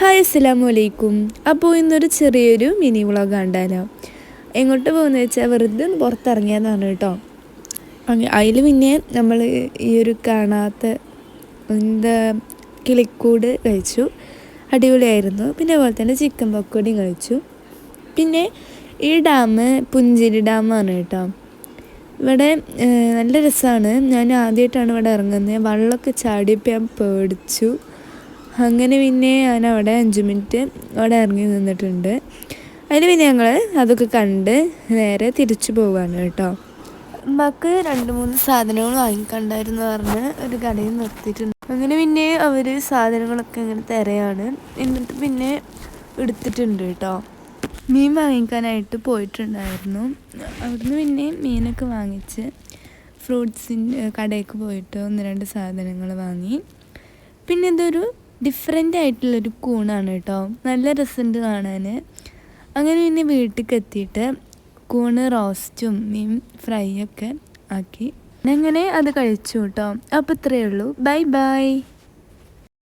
Hi അസ്സലാമു അലൈക്കും അപ്പോൾ ഇന്നൊരു ചെറിയൊരു മിനി വ്ളോഗ് കണ്ടാലോ എങ്ങോട്ട് പോകുന്നത് വെച്ചാൽ വെറുതെ ഒന്ന് പറഞ്ഞു കേട്ടോ. അതിൽ പിന്നെ നമ്മൾ ഈ ഒരു കാണാത്ത എന്താ കിളിക്കൂട് കഴിച്ചു. അടിപൊളിയായിരുന്നു. പിന്നെ അതുപോലെ തന്നെ ചിക്കൻ പക്കോടിയും കഴിച്ചു. പിന്നെ ഈ ഡാം പുഞ്ചിരി ഡാമാണ് കേട്ടോ. ഇവിടെ നല്ല രസമാണ് ഞാൻ ആദ്യമായിട്ടാണ് ഇവിടെ ഇറങ്ങുന്നത് വെള്ളമൊക്കെ ചാടിയപ്പോൾ ഞാൻ പേടിച്ചു. അങ്ങനെ പിന്നെ ഞാൻ അവിടെ അഞ്ച് മിനിറ്റ് അവിടെ ഇറങ്ങി നിന്നിട്ടുണ്ട്. അതിന് പിന്നെ ഞങ്ങൾ അതൊക്കെ കണ്ട് നേരെ തിരിച്ചു പോവാണ് കേട്ടോ. ഉമ്മക്ക് രണ്ട് മൂന്ന് സാധനങ്ങൾ വാങ്ങിക്കണ്ടായിരുന്നു പറഞ്ഞ് ഒരു കടയിൽ നിർത്തിയിട്ടുണ്ട്. അങ്ങനെ പിന്നെ അവർ സാധനങ്ങളൊക്കെ ഇങ്ങനെ തിരയാണ് എന്നിട്ട് പിന്നെ എടുത്തിട്ടുണ്ട് കേട്ടോ. മീൻ വാങ്ങിക്കാനായിട്ട് പോയിട്ടുണ്ടായിരുന്നു. അവിടുന്ന് പിന്നെ മീനൊക്കെ വാങ്ങിച്ച് ഫ്രൂട്ട്സിന്റെ കടയ്ക്ക് പോയിട്ട് ഒന്ന് രണ്ട് സാധനങ്ങൾ വാങ്ങി. പിന്നെ ഇതൊരു ഡിഫറെന്റ് ആയിട്ടുള്ളൊരു കൂണാണ് കേട്ടോ. നല്ല രസമുണ്ട് കാണാൻ. അങ്ങനെ പിന്നെ വീട്ടിലേക്ക് എത്തിയിട്ട് കൂണ് റോസ്റ്റും മീൻ ഫ്രൈ ഒക്കെ ആക്കി. അങ്ങനെ അത് കഴിച്ചു കേട്ടോ. അപ്പോൾ ഇത്രയേ ഉള്ളൂ. Bye bye.